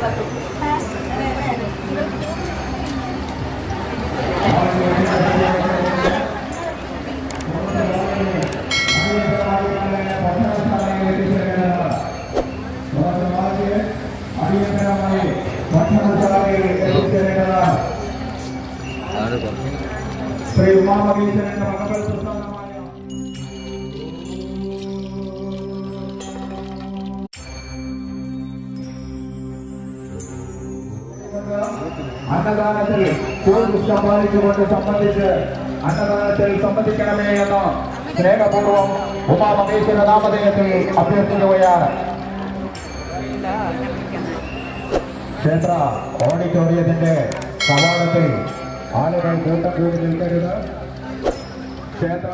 Gracias. അന്നദാനത്തിൽ സംബന്ധിക്കണമേ എന്ന് സ്നേഹപൂർവം ഉമാമഹേശ്വര നാമധേയത്തിൽ അഭ്യർത്ഥിക്കുകയാണ്. ക്ഷേത്ര ഓഡിറ്റോറിയത്തിന്റെ കവാടത്തിൽ ആളുകൾ കൂട്ടം കൂടി നിൽക്കരുത്. ക്ഷേത്ര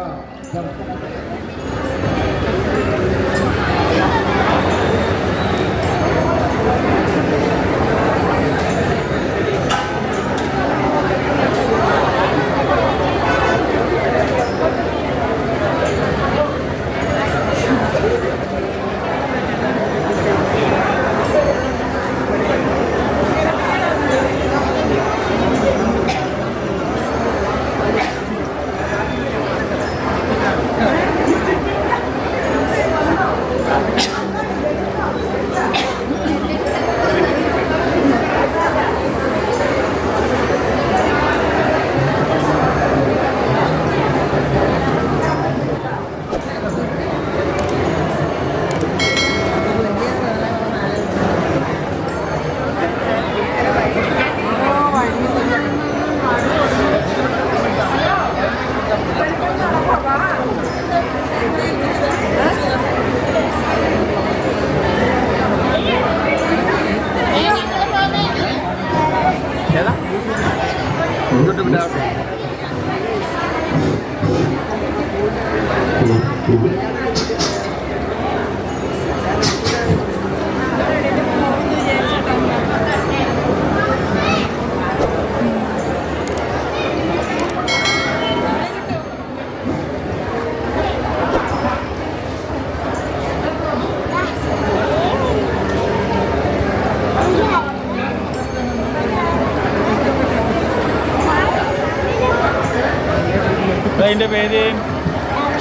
അതിന്റെ പേര്?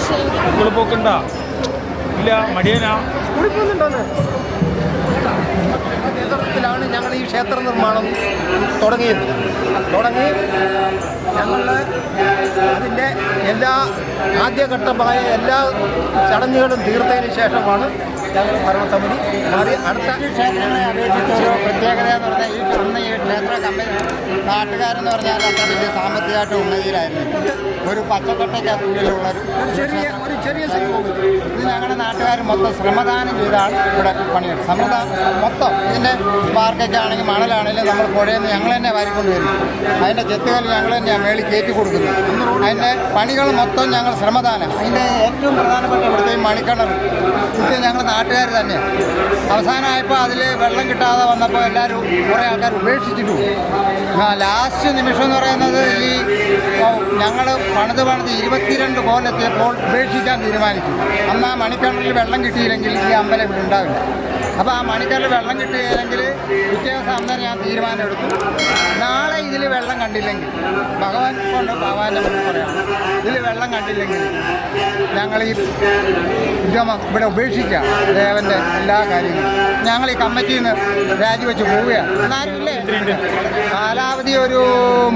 സ്കൂളിൽ പോക്കണ്ട ഇല്ല മടിയനാ. നേതൃത്വത്തിലാണ് ഞങ്ങൾ ഈ ക്ഷേത്ര നിർമ്മാണം തുടങ്ങിയത്. തുടങ്ങി ഞങ്ങൾ അതിന്റെ എല്ലാ ആദ്യഘട്ടമായ എല്ലാ ചടങ്ങുകളും തീർത്തതിന് ശേഷമാണ് ഞങ്ങൾ ഭരണസമിതി മാറി. അടുത്ത ക്ഷേത്രങ്ങളെ അപേക്ഷിച്ച് ഒരു പ്രത്യേകത എന്ന് പറഞ്ഞാൽ ഈ അന്ന് ഈ ക്ഷേത്ര കമ്പനി നാട്ടുകാരെന്ന് പറഞ്ഞാൽ അത്ര വലിയ സാമ്പത്തികമായിട്ട് ഉന്നതിയിലായിരുന്നു. ഒരു പച്ചക്കട്ടയ്ക്കകത്തുള്ളിലുള്ള ഒരു ചെറിയ ഒരു ചെറിയ സംഭവം. ഇത് ഞങ്ങളുടെ നാട്ടുകാർ മൊത്തം ശ്രമദാനം ചെയ്താണ് ഇവിടെ പണിയത് ശ്രമദാനം മൊത്തം ഇതിന്റെ പാർക്കൊക്കെ ആണെങ്കിൽ മണലാണെങ്കിലും നമ്മൾ പുഴയിൽ നിന്ന് ഞങ്ങൾ തന്നെ വാരിക്കൊണ്ട് വരും അതിന്റെ ചെത്തുകൾ ഞങ്ങൾ തന്നെയാണ് മേളിൽ കയറ്റി കൊടുക്കുന്നത്. അതിന്റെ പണികൾ മൊത്തം ഞങ്ങൾ ശ്രമദാനം. അതിന്റെ ഏറ്റവും പ്രധാനപ്പെട്ട ഇവിടുത്തെ ഈ മണിക്കിണർ ഇത് ഞങ്ങൾ നാട്ടുകാർ തന്നെ അവസാനമായപ്പോൾ അതിൽ വെള്ളം കിട്ടാതെ വന്നപ്പോൾ എല്ലാവരും കുറേ ആൾക്കാർ ഉപേക്ഷിച്ചിട്ടു ലാസ്റ്റ് നിമിഷം എന്ന് പറയുന്നത് ഈ ഞങ്ങൾ പണിത് പണിത് ഇരുപത്തിരണ്ട് കോലെത്തിയപ്പോൾ ഉപേക്ഷിക്കാൻ തീരുമാനിച്ചു. അന്ന് ആ മണിക്കണറിൽ വെള്ളം കിട്ടിയില്ലെങ്കിൽ ഈ അമ്പലം ഇവിടെ ഉണ്ടാവില്ല. അപ്പോൾ ആ മണിക്കണറിൽ വെള്ളം കിട്ടിയില്ലെങ്കിൽ പിറ്റേ ദിവസം അന്നേരം ഞാൻ തീരുമാനമെടുത്തു. നാളെ ഇതിൽ വെള്ളം കണ്ടില്ലെങ്കിൽ ഭഗവാൻ കൊണ്ട് ഭഗവാന്റെ പറയാം. ഇതിൽ വെള്ളം കണ്ടില്ലെങ്കിൽ ഞങ്ങൾ ഈ ഉദ്യമം ഇവിടെ ഉപേക്ഷിക്കാം. ദേവന്റെ എല്ലാ കാര്യങ്ങളും. ഞങ്ങൾ ഈ കമ്മിറ്റിയിൽ നിന്ന് രാജിവെച്ച് പോവുകയാണ്. എന്നാലുമില്ലേ കാലാവധി ഒരു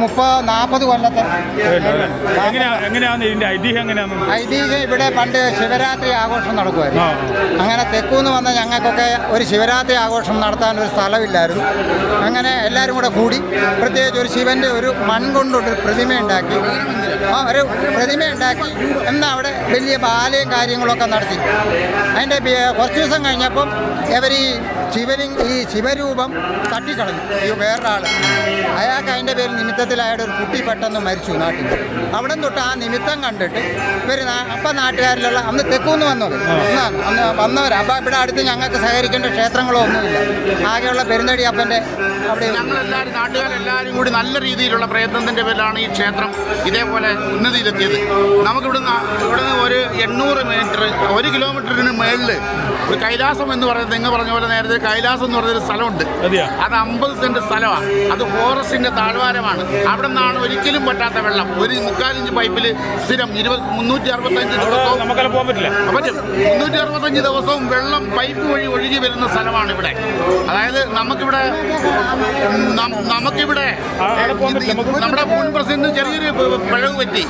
മുപ്പത് നാൽപ്പത് കൊല്ലത്തെ ഐതിഹ്യം ഇവിടെ പണ്ട് ശിവരാത്രി ആഘോഷം നടക്കുമായിരുന്നു അങ്ങനെ തെക്കൂന്ന് വന്ന ഞങ്ങൾക്കൊക്കെ ഒരു ശിവരാത്രി ആഘോഷം നടത്താൻ ഒരു സ്ഥലമില്ലായിരുന്നു. അങ്ങനെ എല്ലാവരും കൂടെ കൂടി പ്രത്യേകിച്ച് ഒരു ശിവന്റെ ഒരു മൺകൊണ്ടൊരു പ്രതിമ ഉണ്ടാക്കി ആ ഒരു പ്രതിമ ഉണ്ടാക്കി. എന്നാൽ അവിടെ വലിയ ബാലയും കാര്യങ്ങളൊക്കെ നടത്തി. അതിന്റെ കുറച്ച് ദിവസം കഴിഞ്ഞപ്പം ഇവർ ഈ ശിവലിംഗ ഈ ശിവരൂപം തട്ടിക്കളഞ്ഞു. ഈ വേറൊരാൾ അയാൾക്ക് അതിന്റെ പേര് നിമിത്തത്തിലായിട്ട് ഒരു കുട്ടി പെട്ടെന്ന് മരിച്ചു നാട്ടിൽ. അവിടെ തൊട്ട് ആ നിമിത്തം കണ്ടിട്ട് ഇവർ അപ്പം നാട്ടുകാരിലുള്ള അന്ന് തെക്കൂന്ന് വന്നത് അന്നാണ് അന്ന് വന്നവർ അപ്പം ഇവിടെ അടുത്ത് ഞങ്ങൾക്ക് സഹകരിക്കേണ്ട ക്ഷേത്രങ്ങളോ ഒന്നുമില്ല. ആകെയുള്ള പെരുന്നടി അപ്പന്റെ അവിടെ ഞങ്ങളെല്ലാവരും നാട്ടുകാരെല്ലാവരും കൂടി നല്ല രീതിയിലുള്ള പ്രയത്നത്തിന്റെ പേരിലാണ് ഈ ക്ഷേത്രം ഇതേപോലെ ഉന്നതിയിലെത്തിയത്. നമുക്കിവിടുന്ന് ഇവിടുന്ന് ഒരു എണ്ണൂറ് മീറ്റർ ഒരു കിലോമീറ്ററിന് മേളിൽ ഒരു കൈലാസം എന്ന് പറയുന്നത് നിങ്ങൾ പറഞ്ഞ പോലെ നേരത്തെ കൈലാസം എന്ന് പറഞ്ഞൊരു സ്ഥലമുണ്ട്. അതെയോ? അത് അമ്പത് സെന്റ് സ്ഥലമാണ്. അത് ഫോറസ്റ്റിന്റെ താഴ്വാരമാണ്. അവിടെ നിന്നാണ് ഒരിക്കലും പറ്റാത്ത വെള്ളം. ഒരു മുക്കാലിഞ്ച് പൈപ്പിൽ സ്ഥിരം ഇരുപത് മുന്നൂറ്റി അറുപത്തഞ്ച് ദിവസവും പറ്റും. മുന്നൂറ്റി അറുപത്തഞ്ച് ദിവസവും വെള്ളം പൈപ്പ് വഴി ഒഴുകി വരുന്ന സ്ഥലമാണ് ഇവിടെ. അതായത് നമുക്കിവിടെ നമുക്കിവിടെ നമ്മുടെ മുൻ പ്രസിഡന്റ് ചെറിയൊരു പിഴവ് പറ്റി.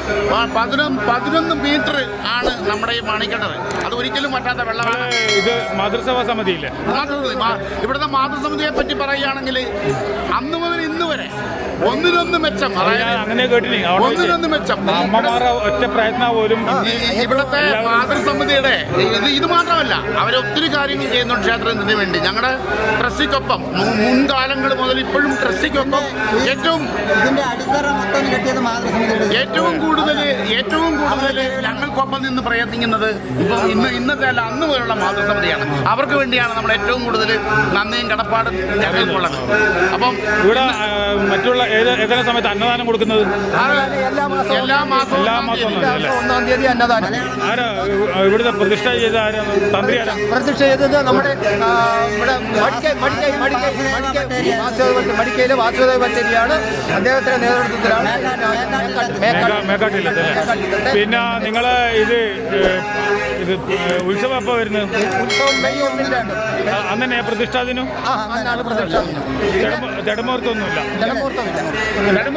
പതിനൊന്ന് പതിനൊന്ന് മീറ്റർ ആണ് നമ്മുടെ ഈ മാണിക്കണ്ടത് അത് ഒരിക്കലും പറ്റാത്ത വെള്ളമാണ്. ഇത് മാതൃസഭാ സമിതിയില്ലേ? ഇവിടുത്തെ മാതൃസമിതിയെ പറ്റി പറയുകയാണെങ്കിൽ അന്ന് മുതൽ ഇന്ന് വരെ ഒന്നിനൊന്ന് മെച്ചം അങ്ങനെ വെച്ച് ഒന്നിനൊന്ന് മെച്ചം. അമ്മമാരെ ഒറ്റ പ്രയത്നം പോലും ഇവിടുത്തെ മാതൃസമിതിയുടെ ഇത് ഇത് മാത്രമല്ല അവർ ഒത്തിരി കാര്യങ്ങൾ ചെയ്യുന്നുണ്ട് ക്ഷേത്രത്തിന് വേണ്ടി. ഞങ്ങളുടെ ട്രസ്റ്റിക്കൊപ്പം മുൻകാലങ്ങൾ മുതൽ ഇപ്പോഴും ട്രസ്റ്റിക്കൊപ്പം ഏറ്റവും ഇതിന്റെ അടിത്തറ ഏറ്റവും കൂടുതൽ ഏറ്റവും കൂടുതൽ ഞങ്ങൾക്കൊപ്പം നിന്ന് പ്രയത്നിക്കുന്നത് ഇപ്പം ഇന്ന് ഇന്നത്തെ അല്ല അന്ന് പോലുള്ള മാതൃസമിതിയാണ്. അവർക്ക് വേണ്ടിയാണ് നമ്മൾ ഏറ്റവും കൂടുതൽ നന്ദിയും കടപ്പാടും ഞങ്ങൾക്കുള്ളത്. അപ്പം ഇവിടെ മറ്റുള്ള ഏത് ഏതെങ്കിലും സമയത്ത് അന്നദാനം കൊടുക്കുന്നത്? എല്ലാ മാസവും എല്ലാ മാസവും ഒന്നാം തീയതി. അന്നദാനം. ആരാ ഇവിടുത്തെ പ്രതിഷ്ഠ ചെയ്ത ആരാണ് തന്ത്രി ആരാ? പ്രതിഷ്ഠ ചെയ്തത് നമ്മുടെ ഇവിടെ മടിക്കൈ മടിക്കൈ മടിക്കൈ മടിക്കൈ വാസുദേവ മടിക്കയിലെ വാസുദേവ ബത്തേരിയാണ്. അദ്ദേഹത്തിന്റെ നേതൃത്വത്തിലാണ് മേക്കാട്ട് മേക്കാ- മേക്കാട്ടില്ലത്തെ അല്ലേ മേക്കാട്ടില്ലത്തെ പിന്നെ നിങ്ങൾ ഇത് ഇത് ഉത്സവം അപ്പോൾ വരുന്നത്? ഉത്സവം മെയ് ഒന്നിലാണ് അന്ന് തന്നെ പ്രതിഷ്ഠാദിനും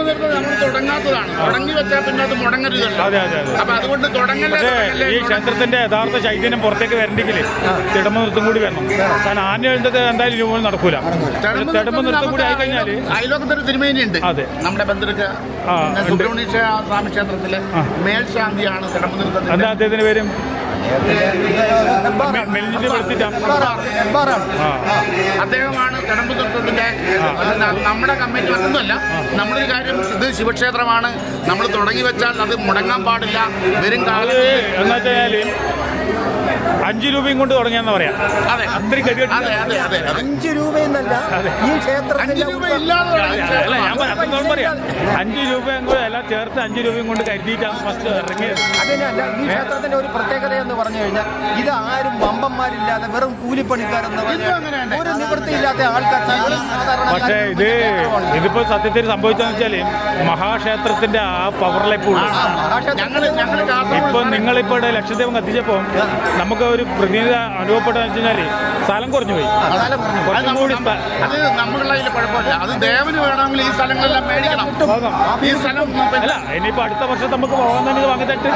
തീർത്തത് നമ്മൾ തുടങ്ങാത്തതാണ്. തുടങ്ങി വെച്ചാൽ പിന്നെ അത് മുടങ്ങരുതല്ലോ. അതെ അതെ അതെ. അപ്പൊ അതുകൊണ്ട് തുടങ്ങല്ലേ ഈ ക്ഷേത്രത്തിന്റെ യഥാർത്ഥ ചൈതന്യം പുറത്തേക്ക് വരണ്ടെങ്കിൽ തിടമ്പ നൃത്തം കൂടി വരണം. കാരണം ആന എഴുതത്തെ എന്തായാലും രൂപ നടക്കൂല. തെടുമ്പ് തിടമ്പ നൃത്തം കൂടി ആയി അയലോകത്തൊരു ഉണ്ട് അതെ. നമ്മുടെ ബന്ധുക്ക. സുബ്രഹ്മണ്യ സ്വാമി ക്ഷേത്രത്തിലെ മേൽശാന്തിയാണ് എന്താ അദ്ദേഹത്തിന് പേരും? അദ്ദേഹമാണ് അത് ന- നമ്മുടെ കമ്മിറ്റി ഒന്നുമല്ല നമ്മളൊരു കാര്യം ഇത് ശിവക്ഷേത്രമാണ്. നമ്മൾ തുടങ്ങി വെച്ചാൽ അത് മുടങ്ങാൻ പാടില്ല. വരും കാലത്ത് കാലം അഞ്ചു രൂപയും കൊണ്ട് തുടങ്ങിയെന്ന് പറയാം. അതെ. അത്രയും ഗതികെട്ടില്ല. അതെ അതെ അതെ അതെ. അഞ്ച് രൂപയെന്നല്ല ഈ അഞ്ച് ക്ഷേത്രത്തിന്റെ രൂപ ഇല്ലാതെ തുടങ്ങിയ അല്ല? ഞാൻ ക്ഷേത്രമാണ്. അത്രത്തോളം പറയാം. അഞ്ചു രൂപയും കൂടെ എല്ലാം ചേർത്ത് അഞ്ചു രൂപയും കൊണ്ട് കരുതിയിട്ടാണ് ഫസ്റ്റ് ഇറങ്ങിയത്. അതിനല്ല ഈ ക്ഷേത്രത്തിന്റെ ഒരു പ്രത്യേകത എന്ന് പറഞ്ഞു കഴിഞ്ഞാൽ ഇത് ആരും വമ്പന്മാരില്ലാതെ വെറും കൂലിപ്പണിക്കാരെന്ന് ഇതും പറഞ്ഞാൽ അങ്ങനെയുണ്ട്. ഒരു നിവൃത്തിയില്ലാത്ത ആൾക്കാർ സാധാരണ പക്ഷേ ഇത്. ഇതിപ്പോ സത്യത്തിൽ സംഭവിച്ചതെന്ന് വെച്ചാൽ മഹാക്ഷേത്രത്തിന്റെ ആ പവറിലേക്ക് ഉള്ളു. ആ, മഹാക്ഷേത്രത്തിന്റെ ഞങ്ങൾ ഞങ്ങൾ കാസർഗോഡ് ഇപ്പൊ നിങ്ങളിപ്പോ ഇവിടെ ലക്ഷദ്വീപം കത്തിച്ചപ്പോ നമുക്ക് ഒരു പ്രതിനിധി അനുഭവപ്പെട്ടെന്ന് വെച്ചാൽ സ്ഥലം കുറഞ്ഞു പോയി. അത് കുറച്ചും കൂടി അത് നമ്മളുടെ കുഴപ്പമില്ല. അത് ദേവന് വേണമെങ്കിൽ ഈ സ്ഥലങ്ങളെല്ലാം മേടിക്കണം. ഈ സ്ഥലം അല്ല ഇനിയിപ്പോ അടുത്ത വർഷം നമുക്ക് പോകാൻ തന്നെ ഇത് വാങ്ങി തട്ട്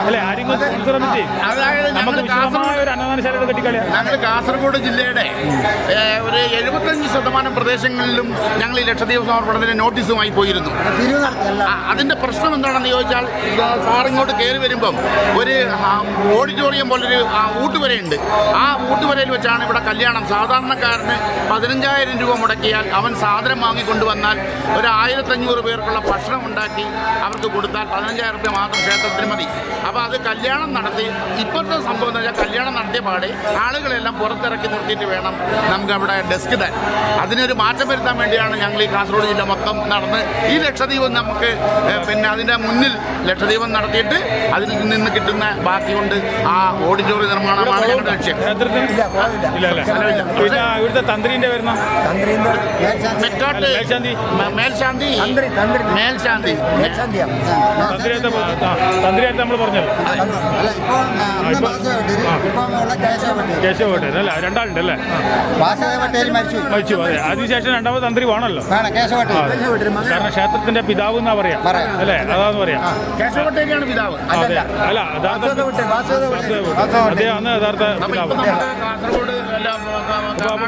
അല്ലെ? ആരെങ്കിലും സ്പോൺസർ വന്നിട്ട് അതായത് നമുക്ക് ഞങ്ങൾ വിശദമായ ഒരു അന്നദാനശാല കെട്ടിക്കളിയാ ഞങ്ങൾ കാസർഗോഡ് ജില്ലയുടെ ഒരു എഴുപത്തഞ്ച് ശതമാനം പ്രദേശങ്ങളിലും ഞങ്ങൾ ഈ ലക്ഷദ്വീപ് സമർപ്പണത്തിന് നോട്ടീസുമായി പോയിരുന്നു. അതിന്റെ പ്രശ്നം എന്താണെന്ന് ചോദിച്ചാൽ സാർ ഇങ്ങോട്ട് കയറി വരുമ്പം ഒരു ഓഡിറ്റോറിയം പോലൊരു ഊട്ടുവരയുണ്ട് ആ ഊട്ടുവരയിൽ വെച്ചാണ് ഇവിടെ കല്യാണം. സാധാരണക്കാരന് പതിനഞ്ചായിരം രൂപ മുടക്കിയാൽ അവൻ സാധനം വാങ്ങിക്കൊണ്ടുവന്നാൽ ഒരു ആയിരത്തഞ്ഞൂറ് പേർക്കുള്ള ഭക്ഷണം ഉണ്ടാക്കി അവർക്ക് കൊടുത്താൽ പതിനഞ്ചായിരം രൂപ മാത്രം ക്ഷേത്രത്തിന് മതി. അപ്പോൾ അത് കല്യാണം നടത്തി ഇപ്പോഴത്തെ സംഭവം എന്ന് വെച്ചാൽ കല്യാണം നടത്തിയ പാടെ ആളുകളെല്ലാം പുറത്തിറക്കി നിർത്തിയിട്ട് വേണം നമുക്ക് അവിടെ ഡെസ്ക് തരാൻ അതിനൊരു മാറ്റം വരുത്താൻ വേണ്ടിയാണ് ഞങ്ങൾ ഈ കാസർഗോഡ് ജില്ല മൊത്തം നടന്ന് ഈ ലക്ഷദ്വീപം നമുക്ക് പിന്നെ അതിന്റെ മുന്നിൽ ലക്ഷദ്വീപം നടത്തിയിട്ട് അതിൽ നിന്ന് കിട്ടുന്ന ബാക്കി കൊണ്ട് ആ ഓഡിറ്റോറിയം നിർമ്മാണമാണ് ഞങ്ങളുടെ ലക്ഷ്യം. ഇല്ല ഇല്ല അല്ലേ പിന്നെ ഇവിടുത്തെ തന്ത്രിന്റെ വരുന്ന മേൽശാന്തി. മേൽശാന്തി. തന്ത്രിയായിട്ട് നമ്മൾ പറഞ്ഞല്ലോ. അല്ല കേശവ പട്ടേൽ രണ്ടാളുണ്ട് മരിച്ചു. അതെ. അതിനുശേഷം രണ്ടാമത് തന്ത്രി വേണമല്ലോ. വേണം കേശവ പട്ടേൽ കാരണം ക്ഷേത്രത്തിന്റെ പിതാവ് എന്നാ പറയാ. അല്ലേ? അതാന്ന് പറയാം. പിതാവ്. അതെ. അല്ല യഥാർത്ഥ വാസുദേവ പട്ടേൽ വാസുദേവ പട്ടേൽ അദ്ദേഹം അന്ന് യഥാർത്ഥ പിതാവ്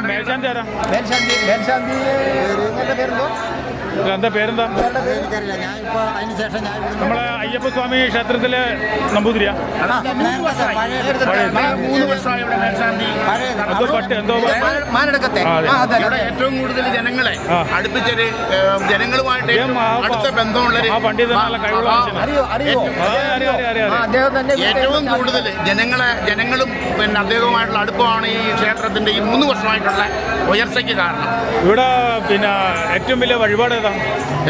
മേൽശാന്തി ആരാ? മേൽശാന്തി പേരെന്തോ എന്താ പേരെന്താ? നമ്മളെ ഞാൻ സ്വാമി അതിന് ശേഷം ഞാൻ നമ്മളെ അയ്യപ്പസ്വാമി ക്ഷേത്രത്തിലെ നമ്പൂതിരിയാ? ഏറ്റവും കൂടുതൽ ജനങ്ങളെ. അടുപ്പിച്ചൊരു ജനങ്ങളുമായിട്ട് അടുത്ത ബന്ധമുള്ളൊരു ആ പണ്ഡിതനാണല്ലോ കഴിവുള്ള ആ, മനുഷ്യനാ. അറിയോ അറിയോ? ആ, അറിയാം, അറിയാം, അറിയാം, ആ, അദ്ദേഹം തന്നെ ഏറ്റവും കൂടുതൽ ജനങ്ങളെ ജനങ്ങളും പിന്നെ അദ്ദേഹവുമായിട്ടുള്ള അടുപ്പമാണ് ഈ ക്ഷേത്രത്തിന്റെ ഈ മൂന്ന് വർഷമായിട്ടുള്ള ഉയർച്ചയ്ക്ക് കാരണം. ഇവിടെ പിന്നെ ഏറ്റവും വലിയ വഴിപാട് ഏതാ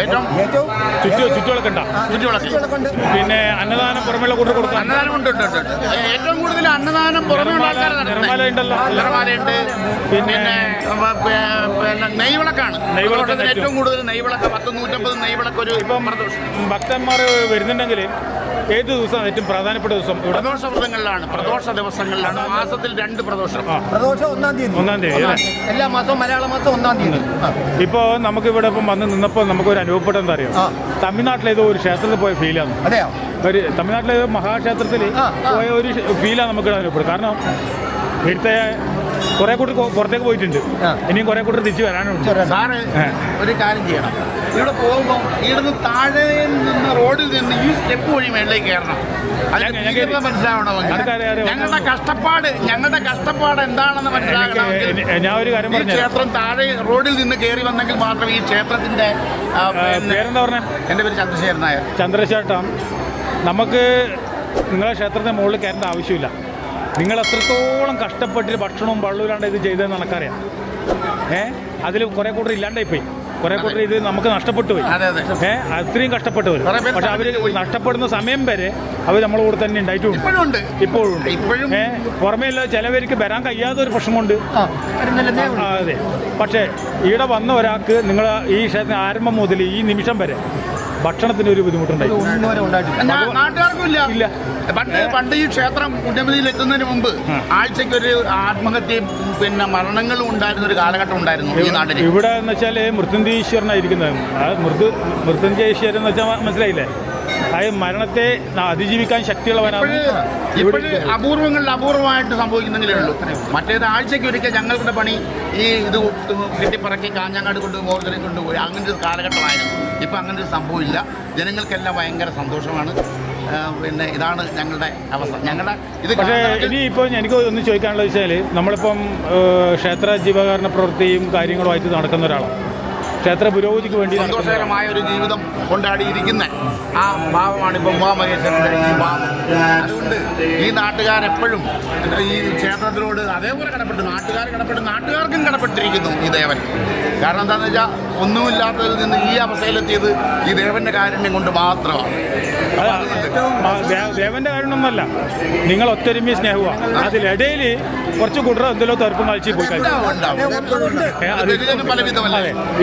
ഏറ്റവും ചുറ്റു ഉണ്ടാ? ചുറ്റുവിളക്ക്. കൊണ്ട് പിന്നെ അന്നദാനം പുറമെയുള്ള കൂട്ടർ കൊടുക്കും. അന്നദാനം ഉണ്ട് ഉണ്ട്. ഏറ്റവും കൂടുതൽ അന്നദാനം പുറമേ ഉള്ള ആൾക്കാർ ഉണ്ടല്ലോ. നിറമാലയുണ്ട് പിന്നെ നെയ്വിളക്കാണ്. നെയ്വിളക്ക് ഏറ്റവും ഏറ്റവും കൂടുതൽ നെയ്വിളക്ക് പത്ത് നൂറ്റമ്പത് നെയ്വിളക്ക് ഒരു ഇപ്പം ഭക്തന്മാർ വരുന്നുണ്ടെങ്കിൽ ഏത് ദിവസമാണ് ഏറ്റവും പ്രധാനപ്പെട്ട ദിവസം ഇവിടെ? പ്രദോഷ വ്രതങ്ങളിലാണ് പ്രദോഷ ദിവസങ്ങളിലാണ്. മാസത്തിൽ രണ്ട് പ്രദോഷം. പ്രദോഷം ഒന്നാം തീയതി. ഒന്നാം തീയതി അല്ലേ? എല്ലാ മാസവും മലയാള മാസം ഒന്നാം തീയതി. ഇപ്പോ നമുക്ക് ഇവിടെ ഇപ്പം വന്ന് നിന്നപ്പോൾ നമുക്കൊരു അനുഭവപ്പെട്ട എന്താ അറിയാം? തമിഴ്നാട്ടിലെ ഏതോ ഒരു ക്ഷേത്രത്തിൽ പോയ ഫീലാണ് അതെയോ? ഒരു തമിഴ്നാട്ടിലെ ഏതോ മഹാക്ഷേത്രത്തിൽ ആ, ആ. പോയ ഒരു ഫീലാണ് നമുക്ക് അനുഭവപ്പെടും കാരണം ഇവിടുത്തെ കുറെ കൂട്ടർ പുറത്തേക്ക് പോയിട്ടുണ്ട്. ആ. ഇനിയും കുറെ കൂട്ടർ തിരിച്ചു വരാനുണ്ട്. സാറ് ഒരു കാര്യം ചെയ്യണം. ഇവിടെ പോകുമ്പോൾ ഇവിടുന്ന് താഴെ നിന്ന് റോഡിൽ നിന്ന് ഈ സ്റ്റെപ്പ് വഴി മേളിലേക്ക് കയറണം. ഞങ്ങ- മനസ്സിലാവണമെങ്കിൽ ഞങ്ങളുടെ കഷ്ടപ്പാട് ഞങ്ങളുടെ കഷ്ടപ്പാട് എന്താണെന്ന് മനസ്സിലാക്കണം ഞാൻ ഒരു കാര്യം പറഞ്ഞു ക്ഷേത്രം താഴെ റോഡിൽ നിന്ന് കയറി വന്നെങ്കിൽ മാത്രം ഈ ക്ഷേത്രത്തിന്റെ പേരെന്താ പറഞ്ഞ? എന്റെ പേര് ചന്ദ്രശേഖരൻ നായർ. ചന്ദ്രശേട്ടാ നമുക്ക് നിങ്ങളെ ക്ഷേത്രത്തിന് മുകളിൽ കയറേണ്ട ആവശ്യമില്ല. നിങ്ങൾ എത്രത്തോളം കഷ്ടപ്പെട്ടിട്ട് ഭക്ഷണവും വെള്ളമില്ലാണ്ട് ഇത് ചെയ്തതെന്ന് നമുക്കറിയാം ഏഹ് അതിൽ കുറെ കൂടുതൽ ഇല്ലാണ്ടായി പോയി കുറെ കൂട്ടർ ഇത് നമുക്ക് നഷ്ടപ്പെട്ടു പോയി. ഏ അത്രയും കഷ്ടപ്പെട്ടു വരും പക്ഷെ അവർ. നഷ്ടപ്പെടുന്ന സമയം വരെ അവർ നമ്മളെ കൂടെ തന്നെ ഉണ്ടായിട്ടുണ്ട്. ഇപ്പോഴും ഉണ്ട് ഇപ്പോഴും ഉണ്ട്. ഇപ്പോഴും ഏ പുറമേ ഉള്ള ചിലവർക്ക് വരാൻ കഴിയാത്ത ഒരു പ്രശ്നമുണ്ട്. അതെ. പക്ഷേ ഇവിടെ വന്ന ഒരാൾക്ക് നിങ്ങൾ ഈ ക്ഷേത്രത്തിന് ആരംഭം മുതൽ ഈ നിമിഷം വരെ ഭക്ഷണത്തിന് ഒരു ബുദ്ധിമുട്ടുണ്ടായി ഇല്ല. പണ്ട് പണ്ട് ഈ ക്ഷേത്രം ഉന്നമതിയിൽ എത്തുന്നതിന് മുമ്പ് ആഴ്ചയ്ക്ക് ഒരു ആത്മഹത്യയും പിന്നെ മരണങ്ങളും ഉണ്ടായിരുന്ന ഒരു കാലഘട്ടം ഉണ്ടായിരുന്നു ഈ നാട്ടിൽ ഇവിടെ എന്ന് വെച്ചാൽ മൃത്യുഞ്ജയീശ്വരനായിരിക്കുന്നത് ആ മൃദു മൃത്യുഞ്ജയീശ്വരൻ എന്ന് വെച്ചാൽ മനസ്സിലായില്ലേ? അതായത് മരണത്തെ അതിജീവിക്കാൻ ശക്തിയുള്ളവനാണ്. ഇപ്പോഴ് അപൂർവങ്ങളിൽ അപൂർവമായിട്ട് സംഭവിക്കുന്നെങ്കിലേ ഉള്ളൂ മറ്റേത് ആഴ്ചയ്ക്ക് ഒരിക്കൽ ഞങ്ങളുടെ പണി ഈ ഇത് കെട്ടിപ്പറക്കി കാഞ്ഞങ്ങാട് കൊണ്ട് മോർച്ചറി കൊണ്ടുപോയി. അങ്ങനെ ഒരു കാലഘട്ടമായിരുന്നു. ഇപ്പം അങ്ങനെ ഒരു സംഭവമില്ല. ജനങ്ങൾക്കെല്ലാം ഭയങ്കര സന്തോഷമാണ്. പിന്നെ ഇതാണ് ഞങ്ങളുടെ അവസ്ഥ. ഞങ്ങളുടെ ഇത് പക്ഷേ ഇനി ഇപ്പോൾ എനിക്ക് ഒന്ന് ചോദിക്കാനുള്ളത് വെച്ചാൽ നമ്മളിപ്പം ക്ഷേത്ര ജീവകാരണ പ്രവൃത്തിയും കാര്യങ്ങളുമായിട്ട് നടക്കുന്ന ഒരാളാണ്. ക്ഷേത്ര പുരോഗതിക്ക് വേണ്ടി സന്തോഷകരമായ ഒരു ജീവിതം കൊണ്ടാടിയിരിക്കുന്ന ആ ഭാവമാണ് ഇപ്പം ഉമാമഹേശ്വരന്റെ ഈ ഭാവം. അതുകൊണ്ട് ഈ നാട്ടുകാരെപ്പോഴും ഈ ക്ഷേത്രത്തിനോട് അതേപോലെ കടപ്പെട്ടു നാട്ടുകാർ കടപ്പെട്ടു നാട്ടുകാർക്കും കടപ്പെട്ടിരിക്കുന്നു ഈ ദേവൻ. കാരണം എന്താണെന്ന് വെച്ചാൽ ഒന്നുമില്ലാത്തതിൽ നിന്ന് ഈ അവസ്ഥയിലെത്തിയത് ഈ ദേവന്റെ കാരുണ്യം കൊണ്ട് മാത്രമാണ്. ദേവന്റെ കാരണമൊന്നുമല്ല നിങ്ങൾ ഒത്തൊരുമി സ്നേഹമാണ് അതിലിടയിൽ കുറച്ച് കുട്ടർ എന്തെല്ലോ തെറുപ്പം കളിച്ച് പോയി അത്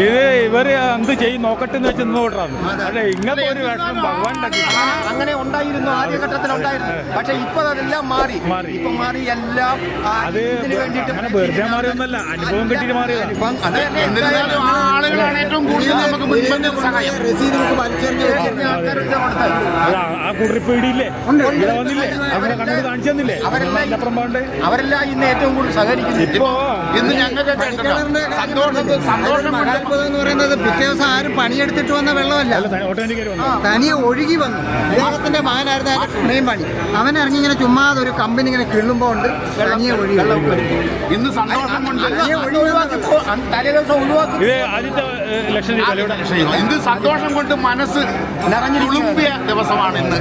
ഇത് ഇവർ എന്ത് ചെയ്യും നോക്കട്ടെ എന്ന് വെച്ച് നിന്ന് വിടറാണ് അല്ലെ ഇങ്ങനത്തെ ഒരു വേഷം ഭഗവാൻ അങ്ങനെ ഉണ്ടായിരുന്നു ആദ്യഘട്ടത്തിൽ ഉണ്ടായിരുന്നു. പക്ഷെ ഇപ്പൊ അതെല്ലാം മാറി. മാറി. ഇപ്പൊ മാറി എല്ലാം അത് അങ്ങനെ വെറുതെ മാറിയൊന്നല്ല അനുഭവം കിട്ടിയിട്ട് മാറിയതാണ് ആളുകളാണ് ഏറ്റവും കൂടുതൽ നമുക്ക് സഹായം. ആ- ആ കുട്ടറി പേടിയില്ലേ? ഇവിടെ വന്നില്ലേ? അവിടെ കണ്ടത് കാണിച്ചു തന്നില്ലേ? അവരെല്ലാം ഈ- പാണ്ട് അവരെല്ലാം ഇന്ന് ഏറ്റവും കൂടുതൽ സഹകരിക്കുന്നു. ഇപ്പോ ഇന്ന് ഞങ്ങൾക്ക് സന്തോഷം എന്ന് പറയുന്നത് പിറ്റേ ദിവസം ആരും പണിയെടുത്തിട്ട് വന്ന വെള്ളമല്ല. തനിയെ ഒഴുകി വന്നു. അദ്ദേഹത്തിന്റെ മകനായിരുന്നു അതിന്റെ പുണയും പണി. അവൻ ഇറങ്ങി ഇങ്ങനെ ചുമ്മാതെ ഒരു കമ്പനി ഇങ്ങനെ കിള്ളുമ്പോ ഉണ്ട്. തനിയെ ഒഴുകി ഇന്ന് സന്തോഷം കൊണ്ട് ദിവസം ഒഴിവാക്കി. ഇത് സന്തോഷം കൊണ്ട് മനസ്സ് തുളുമ്പിയ ദിവസമാണ് ഇന്ന്.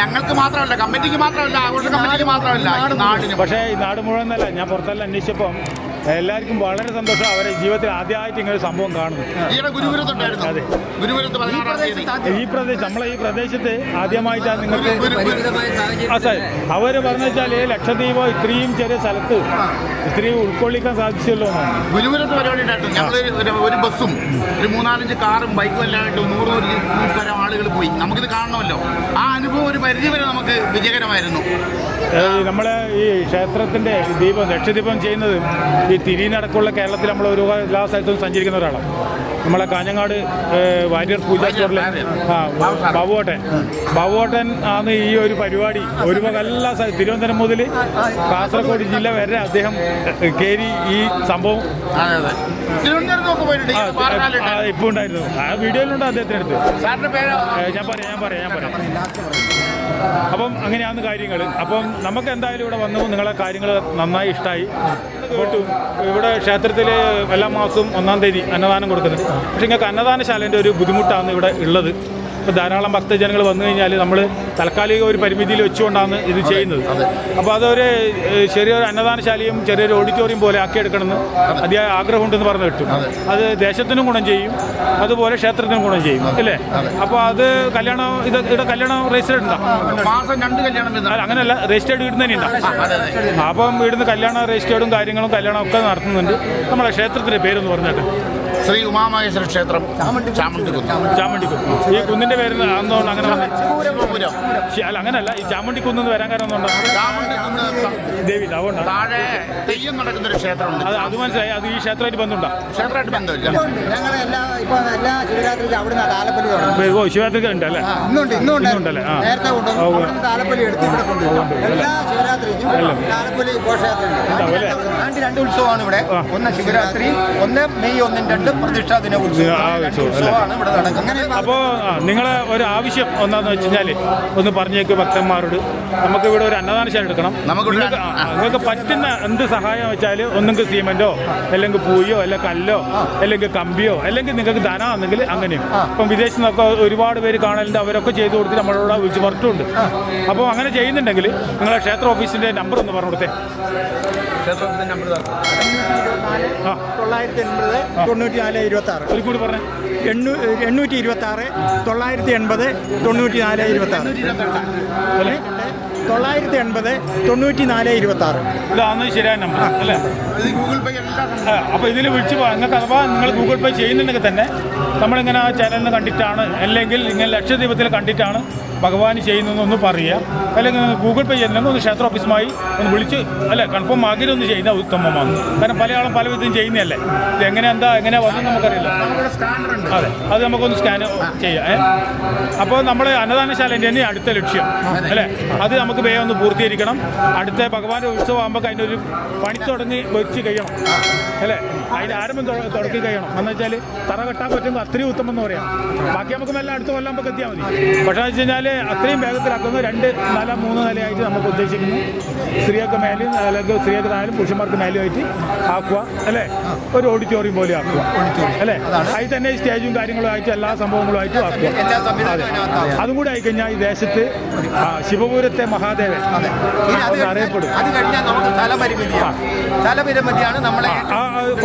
ഞങ്ങൾക്ക് മാത്രമല്ല കമ്മിറ്റിക്ക് മാത്രമല്ല ആഘോഷ കമ്മിറ്റിക്ക് മാത്രമല്ല നാടിന്. പക്ഷേ ഈ നാട് മുഴുവൻ അല്ല ഞാൻ പുറത്തെല്ലാം അന്വേഷിച്ചപ്പം എല്ലാവർക്കും വളരെ സന്തോഷം അവരെ ജീവിതത്തിൽ ആദ്യമായിട്ട് ഇങ്ങനെ ഒരു സംഭവം കാണുന്നു അതെ. ഈ പ്രദേശം നമ്മളെ ഈ പ്രദേശത്ത് ആദ്യമായിട്ടാണ് നിങ്ങൾക്ക് സാർ അവർ പറഞ്ഞു വെച്ചാൽ ലക്ഷദ്വീപ് ഇത്രയും ചെറിയ സ്ഥലത്ത് ഇത്രയും ഉൾക്കൊള്ളിക്കാൻ സാധിച്ചല്ലോ എന്നാണ്. ഗുരുപുരത്ത് പരിപാടി ഞങ്ങൾ ഒരു- ബസ്സും ഒരു മൂന്നാലഞ്ച് കാറും ബൈക്കും എല്ലാം ആയിട്ട് നൂറ് തരം ആളുകൾ പോയി. നമുക്കിത് കാണണമല്ലോ. ആ അനുഭവം ഒരു പരിധി വരെ നമുക്ക് വിജയകരമായിരുന്നു. നമ്മളെ ഈ ക്ഷേത്രത്തിന്റെ ദീപം ലക്ഷദ്വീപം ചെയ്യുന്നത് ഈ തിരിനടക്കമുള്ള കേരളത്തിൽ നമ്മൾ ഒരു എല്ലാ സ്ഥലത്തും സഞ്ചരിക്കുന്ന ഒരാളാണ് നമ്മളെ കാഞ്ഞങ്ങാട് വാര്യർ പൂജാ സ്റ്റോറിലെ ആ ബാബുവോട്ടൻ. ബാബുവോട്ടൻ ആണ് ഈ ഒരു പരിപാടി. ഒരു എല്ലാ സ്ഥലം തിരുവനന്തപുരം മുതൽ കാസർഗോഡ് ജില്ല വരെ അദ്ദേഹം കയറി ഈ സംഭവം ഇപ്പൊ ഉണ്ടായിരുന്നു. ആ വീഡിയോയിലുണ്ട് അദ്ദേഹത്തിന്റെ അടുത്ത്. ഞാൻ പറയാം ഞാൻ പറയാം ഞാൻ പറയാം. അപ്പം അങ്ങനെയാണ് കാര്യങ്ങൾ. അപ്പം നമുക്ക് എന്തായാലും ഇവിടെ വന്നു. നിങ്ങളെ കാര്യങ്ങൾ നന്നായി ഇഷ്ടമായി ഇവിടെ ക്ഷേത്രത്തിൽ എല്ലാ മാസവും ഒന്നാം തീയതി അന്നദാനം കൊടുക്കുന്നത് പക്ഷേ നിങ്ങൾക്ക് അന്നദാനശാലേന്റെ ഒരു ബുദ്ധിമുട്ടാണ് ഇവിടെ ഉള്ളത്. ഇപ്പോൾ ധാരാളം ഭക്തജനങ്ങൾ വന്നു കഴിഞ്ഞാൽ നമ്മൾ താൽക്കാലിക ഒരു പരിമിതിയിൽ വെച്ചുകൊണ്ടാണ് ഇത് ചെയ്യുന്നത്. അപ്പോൾ അതൊരു ചെറിയൊരു അന്നദാനശാലയും ചെറിയൊരു ഓഡിറ്റോറിയം പോലെ ആക്കിയെടുക്കണമെന്ന് അതിയായ ആഗ്രഹമുണ്ടെന്ന് പറഞ്ഞു കിട്ടും. അത്. ദേശത്തിനും ഗുണം ചെയ്യും അതുപോലെ ക്ഷേത്രത്തിനും ഗുണം ചെയ്യും അല്ലേ? അപ്പോൾ അത് കല്യാണം ഇത് ഇവിടെ കല്യാണം രജിസ്റ്റേഡ് ഉണ്ടോ? മാസം രണ്ട് കല്യാണം അല്ല വരുന്നുണ്ട് അങ്ങനെയല്ല രജിസ്റ്റേർഡ് വീട് തന്നെ ഉണ്ടാകും അപ്പം ഇവിടുന്ന് കല്യാണ രജിസ്റ്റേർഡും കാര്യങ്ങളും കല്യാണം ഒക്കെ നടത്തുന്നുണ്ട്. നമ്മളെ ക്ഷേത്രത്തിന്റെ പേരെന്ന് പറഞ്ഞിട്ട് ശ്രീ ഉമാമഹേശ്വര ക്ഷേത്രം ചാമുണ്ടിക്കുന്ന്. ചാമണ്ടിക്കുന്ന്. ഈ കുന്നിന്റെ പേര് അന്നുകൊണ്ട് അങ്ങനെ അല്ല അങ്ങനല്ല. ഈ ചാമണ്ടിക്കുന്ന് വരാൻ കാരണം ചാമുണ്ടിക്കുന്ന് ദേവി താഴെ തെയ്യം നടക്കുന്ന ഒരു ക്ഷേത്രമുണ്ട്. അത് അത് മനസ്സിലായി. അത് ഈ ക്ഷേത്രമായിട്ട് ബന്ധമുണ്ടോ? ക്ഷേത്രമായിട്ട് ബന്ധമില്ല. ഞങ്ങൾ എല്ലാ ഇപ്പൊ എല്ലാ താലപ്പൊലി തുടങ്ങും. ഓ ശിവരാത്രി ഉണ്ട് അല്ലേ? ഇന്നുണ്ട് ഇന്നുണ്ടല്ലേ? നേരത്തെ കൊണ്ടുവന്നു ഓ, ഓ. താലപ്പൊലി എടുത്ത് ഇവിടെ എല്ലാ ശിവരാത്രിക്കും. താലപ്പൊലി? രണ്ട് ഉത്സവമാണ് ഇവിടെ. ഒന്ന് ശിവരാത്രി ഒന്ന് മെയ് ഒന്നും രണ്ടും പ്രതിഷ്ഠാ അപ്പോൾ നിങ്ങളെ ഒരു ആവശ്യം എന്താണെന്ന് വെച്ച് കഴിഞ്ഞാൽ ഒന്ന് പറഞ്ഞേക്ക് ഭക്തന്മാരോട്. നമുക്ക് ഇവിടെ ഒരു അന്നദാനശാല എടുക്കണം. നമുക്ക് നിങ്ങൾക്ക് പറ്റുന്ന എന്ത് സഹായം വെച്ചാൽ ഒന്നെങ്കിൽ സിമെന്റോ അല്ലെങ്കിൽ പൂയോ അല്ലെങ്കിൽ കല്ലോ അല്ലെങ്കിൽ കമ്പിയോ അല്ലെങ്കിൽ നിങ്ങൾക്ക് ധനമാണെങ്കിൽ അങ്ങനെയും. ഇപ്പം വിദേശത്ത് നിന്നൊക്കെ ഒരുപാട് പേര് കാണലുണ്ട് അവരൊക്കെ ചെയ്തു കൊടുത്ത് നമ്മളോട് വിളിച്ച് പറഞ്ഞിട്ടുണ്ട്. അപ്പോൾ അങ്ങനെ ചെയ്യുന്നുണ്ടെങ്കിൽ നിങ്ങളെ ക്ഷേത്ര ഓഫീസിന്റെ നമ്പർ ഒന്ന് പറഞ്ഞു കൊടുത്തേ. തൊള്ളായിരത്തി എൺപത് തൊണ്ണൂറ്റി നാല് ഇരുപത്തി ആറ് ഒരു കൂടി പറഞ്ഞു. എണ്ണൂ എണ്ണൂറ്റി ഇരുപത്തി ആറ് തൊള്ളായിരത്തി എൺപത് തൊണ്ണൂറ്റി നാല് ഇരുപത്തി ആറ് അല്ലേ? തൊള്ളായിരത്തി എൺപത് തൊണ്ണൂറ്റി നാല് ഇരുപത്തി ആറ് ഇതാണ് ശരിയായ നമ്പർ അല്ലേ ഇത് ഗൂഗിൾ പേ അപ്പോൾ ഇതിൽ വിളിച്ച് നിങ്ങൾക്ക് അഥവാ നിങ്ങൾ ഗൂഗിൾ പേ ചെയ്യുന്നുണ്ടെങ്കിൽ തന്നെ നമ്മളിങ്ങനെ ആ ചാനലിന് കണ്ടിട്ടാണ്. അല്ലെങ്കിൽ ഇങ്ങനെ ലക്ഷദ്വീപത്തിൽ കണ്ടിട്ടാണ് ഭഗവാൻ ചെയ്യുന്നതെന്നൊന്ന് പറയുക. അല്ലെങ്കിൽ ഗൂഗിൾ പേ ചെയ്യുന്നതെന്ന് ഒന്ന് ക്ഷേത്ര ഓഫീസുമായി ഒന്ന് വിളിച്ച് അല്ലെ കൺഫേം ആക്കി ഒന്ന് ചെയ്യുന്ന ഉത്തമമാണ്. കാരണം പല ആളും പല വിധം ചെയ്യുന്നതല്ലേ? ഇത് എങ്ങനെ എന്താ എങ്ങനെ വന്നു നമുക്കറിയില്ല. അതെ അത് നമുക്കൊന്ന് സ്കാൻ ചെയ്യാം ഏ? അപ്പോൾ നമ്മൾ അന്നദാനശാലേന്റെ തന്നെ അടുത്ത ലക്ഷ്യം അല്ലേ? അത് നമുക്ക് വേഗം ഒന്ന് പൂർത്തീകരിക്കണം. അടുത്ത ഭഗവാന്റെ ഉത്സവം ആകുമ്പോൾ അതിന്റെ ഒരു പണി തുടങ്ങി വെച്ച് കഴിയണം അല്ലേ? അതിന്റെ ആരംഭം തുട- തുടക്കി കഴിയണം എന്ന് വെച്ചാൽ തറ കെട്ടാൻ പറ്റുമ്പോൾ അത്രയും ഉത്തമം എന്ന് പറയാം. ബാക്കി നമുക്ക് മെല്ലെ അടുത്ത കൊല്ലം നമുക്ക് എത്തിയാൽ മതി. പക്ഷേ എന്ന് വെച്ച് കഴിഞ്ഞാൽ അത്രയും വേഗത്തിലാക്കുന്ന രണ്ട് നില മൂന്ന് നിലയായിട്ട് നമുക്ക് ഉദ്ദേശിക്കുന്നു. സ്ത്രീകൾക്ക് മേലും അല്ലെങ്കിൽ സ്ത്രീയൊക്കെ താഴെയും പുരുഷന്മാർക്ക് മേലും ആയിട്ട് ആക്കുക. അല്ലേ? ഒരു ഓഡിറ്റോറിയം പോലെ ആക്കുക. അല്ലേ? അതിൽ തന്നെ സ്റ്റേജും കാര്യങ്ങളും ആയിട്ട് എല്ലാ സംഭവങ്ങളും ആയിട്ടും ആക്കുക എല്ലാ. അതും. കൂടി ആയിക്കഴിഞ്ഞാൽ ഈ ദേശത്ത് ശിവപുരത്തെ മഹാദേവൻ. അറിയപ്പെടും. സ്ഥലപരിമിതിയാണ് നമ്മളെ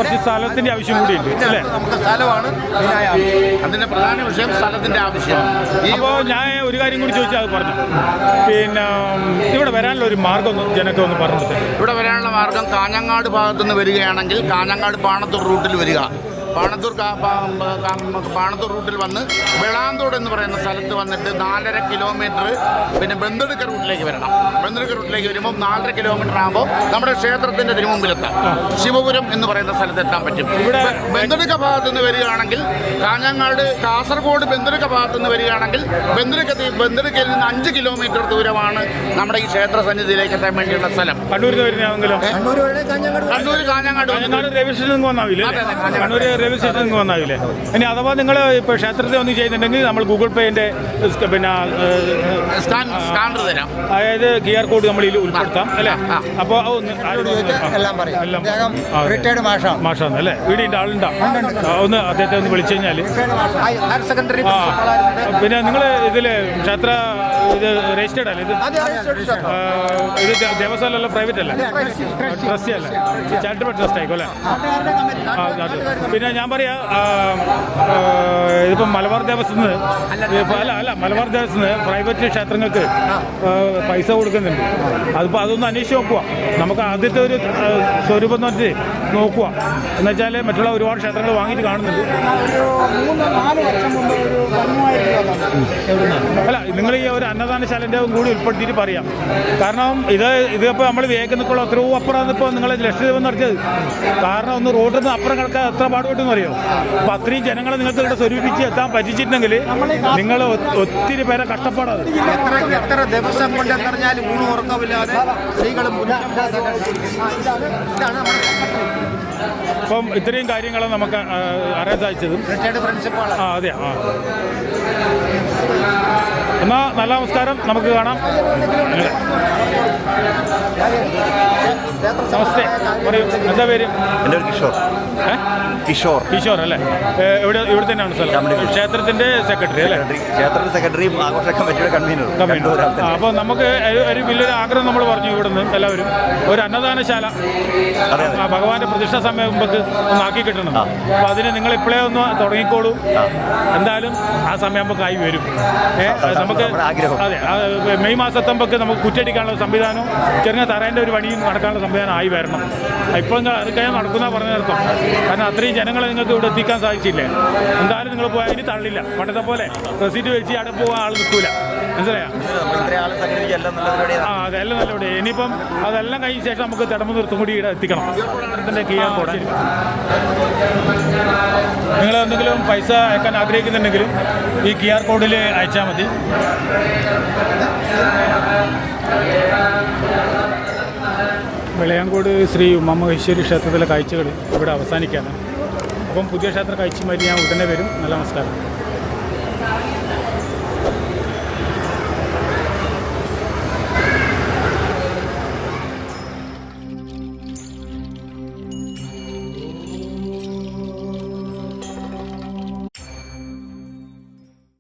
കുറച്ച് സ്ഥലത്തിന്റെ ആവശ്യം കൂടിയുണ്ട് അല്ലേ? നമുക്ക് സ്ഥലമാണ് അതിനായ ആവശ്യം. അതിന്റെ പ്രധാന വിഷയം സ്ഥലത്തിന്റെ ആവശ്യം ഈ അപ്പോൾ ഞാൻ ഒരു കാര്യം കൂടി ചോദിച്ചാൽ അത് പറഞ്ഞു. പിന്നെ ഉം, ഇവിടെ വരാനുള്ള ഒരു മാർഗം ഒന്ന് ജനക്ക് ഒന്ന് പറഞ്ഞു കൊടുത്തേ. ഇവിടെ വരാനുള്ള മാർഗം കാഞ്ഞങ്ങാട് ഭാഗത്തുനിന്ന് വരികയാണെങ്കിൽ കാഞ്ഞങ്ങാട് പാണത്തൂർ റൂട്ടിൽ വരിക. പാണത്തൂർ പാണത്തൂർ റൂട്ടിൽ വന്ന് വെളാന്തോട് എന്ന് പറയുന്ന സ്ഥലത്ത് വന്നിട്ട് നാലര കിലോമീറ്റർ പിന്നെ ബന്ധുക്കർ റൂട്ടിലേക്ക് വരണം. ബന്ധുക്കർ റൂട്ടിലേക്ക് വരുമ്പോൾ നാലര കിലോമീറ്റർ ആകുമ്പോൾ നമ്മുടെ ക്ഷേത്രത്തിന്റെ തിരുമുമ്പിലെത്താം. ശിവപുരം എന്ന് പറയുന്ന സ്ഥലത്ത് എത്താൻ പറ്റും. ഇവിടെ- ബന്ധുക്ക ബന്തെടുക്ക ഭാഗത്ത് നിന്ന് വരികയാണെങ്കിൽ കാഞ്ഞങ്ങാട് കാസർഗോഡ് ബന്ധുക്ക ഭാഗത്ത് നിന്ന് വരികയാണെങ്കിൽ ബന്ധുക്ക ബന്ധുക്കയിൽ നിന്ന് അഞ്ച് കിലോമീറ്റർ ദൂരമാണ് നമ്മുടെ ഈ ക്ഷേത്ര സന്നിധിയിലേക്ക് എത്താൻ വേണ്ടിയുള്ള സ്ഥലം. കണ്ണൂരിൽ നിന്ന് വരുന്നതെങ്കിലും കണ്ണൂർ കണ്ണൂർ കാഞ്ഞങ്ങാട് കാഞ്ഞങ്ങാട് റെയിൽവേ റെയിൽവേ സ്റ്റേഷനിൽ നിന്ന് വന്നാകില്ലേ? ഇനി അഥവാ നിങ്ങൾ ഇപ്പോൾ ക്ഷേത്രത്തിൽ ഒന്ന് ചെയ്യുന്നുണ്ടെങ്കിൽ നമ്മൾ ഗൂഗിൾ പേന്റെ പിന്നെ സ്കാനർ തരാം. അതായത് ക്യു ആർ കോഡ് നമ്മൾ ഇതിൽ ഉൾപ്പെടുത്താം അല്ലേ. അപ്പോൾ. എല്ലാം പറയും. റിട്ടയർഡ് മാഷാണ് അല്ലേ? വീടിന്റെ ആളുണ്ടാ? ഒന്ന് അദ്ദേഹത്തെ ഒന്ന് വിളിച്ചു കഴിഞ്ഞാൽ ഹയർ ഹയർ സെക്കൻഡറി പിന്നെ നിങ്ങൾ ഇതിൽ ക്ഷേത്ര ഇത് രജിസ്റ്റേർഡ് അല്ലേ ഇത്? ഇത് ദേവസ്വം അല്ല? പ്രൈവറ്റ് അല്ല ട്രസ്റ്റ് അല്ല? ചാരിറ്റബിൾ ട്രസ്റ്റ് ആയിക്കോ അല്ലേ? പിന്നെ ഞാൻ പറയാ ഇതിപ്പം മലബാർ ദേവസ്വത്തിന് അല്ല അല്ല മലബാർ ദേവസ്വത്തിന് പ്രൈവറ്റ് ക്ഷേത്രങ്ങൾക്ക് പൈസ കൊടുക്കുന്നുണ്ട്. അതിപ്പോൾ അതൊന്ന് അന്വേഷിച്ച് നോക്കുക നമുക്ക് ആദ്യത്തെ ഒരു സ്വരൂപം എന്ന് പറഞ്ഞിട്ട് നോക്കുക എന്നുവെച്ചാൽ മറ്റുള്ള ഒരുപാട് ക്ഷേത്രങ്ങൾ വാങ്ങിയിട്ട് കാണുന്നുണ്ട്. അല്ല നിങ്ങൾ ഈ ഒരു അന്നദാനശാലന്റെ കൂടി ഉൾപ്പെടുത്തിയിട്ട് പറയാം. കാരണം ഇത് ഇതിപ്പോൾ നമ്മൾ വേഗം നിൽക്കുള്ള എത്രയോ അപ്പുറമാണ് ഇപ്പോൾ നിങ്ങൾ ലക്ഷദ്വീപം നടത്തിയത് കാരണം ഒന്ന് റോഡിൽ നിന്ന് അപ്പുറം കിടക്കാൻ എത്ര പാടുപെട്ടെന്ന് അറിയോ അപ്പോൾ അത്രയും ജനങ്ങളെ നിങ്ങൾക്ക് ഇവിടെ സ്വരൂപിച്ച് എത്താൻ പറ്റിച്ചിട്ടുണ്ടെങ്കിൽ നിങ്ങൾ ഒത്തിരി പേരെ കഷ്ടപ്പാടാണ്. എത്ര എത്ര ദിവസം പറഞ്ഞാൽ ഊണ് ഉറക്കമില്ലാതെ അപ്പം ഇത്രയും കാര്യങ്ങളാണ് നമുക്ക് അറിയാൻ സാധിച്ചതും. റിട്ടയർഡ് ആ അതെ ആ. എന്നാൽ നല്ല നമസ്കാരം. നമുക്ക് കാണാം. നമസ്തേ. പറയൂ എന്താ പേര്? എന്റെ പേര് കിഷോർ. കിഷോർ. കിഷോർ അല്ലേ? ഇവിടെ ഇവിടെ തന്നെയാണ് സ്ഥലം? ക്ഷേത്രത്തിന്റെ സെക്രട്ടറി അല്ലേ? ക്ഷേത്രത്തിന്റെ സെക്രട്ടറിയും ആഘോഷ കമ്മിറ്റിയുടെ രണ്ടും അപ്പോൾ നമുക്ക് ഒരു- വലിയൊരു ആഗ്രഹം നമ്മൾ പറഞ്ഞു ഇവിടുന്ന് എല്ലാവരും. ഒരു അന്നദാനശാല. ഭഗവാന്റെ പ്രതിഷ്ഠ സമയം മുമ്പ് ഒന്ന് ആക്കി കിട്ടണം. അപ്പോൾ അതിന് നിങ്ങൾ ഇപ്പോഴേ ഒന്ന് തുടങ്ങിക്കോളൂ. എന്തായാലും ആ സമയം നമുക്ക് ആയി വരും. നമുക്ക് അതെ മെയ് മാസത്തുമ്പൊക്കെ നമുക്ക് കുറ്റടിക്കാനുള്ള സംവിധാനം ചെറിയ തറേന്റെ ഒരു പണിയും നടക്കാനുള്ള സംവിധാനം ആയി വരണം. ഇപ്പം അതൊക്കെ നടക്കുന്ന പറഞ്ഞ നടത്തും കാരണം അത്രയും ജനങ്ങളെ നിങ്ങൾക്ക് ഇവിടെ എത്തിക്കാൻ സാധിച്ചില്ലേ? എന്തായാലും നിങ്ങൾ പോയാൽ ഇനി തള്ളില്ല. പണ്ടത്തെ പോലെ റെസീറ്റ് വെച്ച് അവിടെ പോകാൻ ആൾ നിൽക്കൂല മനസ്സിലായോ? ആ അതെല്ലാം നല്ല ഇവിടെ ഇനിയിപ്പം അതെല്ലാം കഴിഞ്ഞ ശേഷം നമുക്ക് തിടമ്പ് നിർത്തും കൂടി ഇവിടെ എത്തിക്കണം. കൂടെ നിങ്ങൾ എന്തെങ്കിലും പൈസ അയക്കാൻ ആഗ്രഹിക്കുന്നുണ്ടെങ്കിലും ഈ ക്യു ആർ കോഡിൽ അയച്ചാൽ മതി വിളയാങ്കോട് ശ്രീ ഉമാമഹേശ്വരി ക്ഷേത്രത്തിലെ കാഴ്ചകൾ ഇവിടെ അവസാനിക്കാനാണ് അപ്പം പുതിയ ക്ഷേത്ര കാഴ്ചയുമായി ഞാൻ ഉടനെ വരും. നല്ല നമസ്കാരം.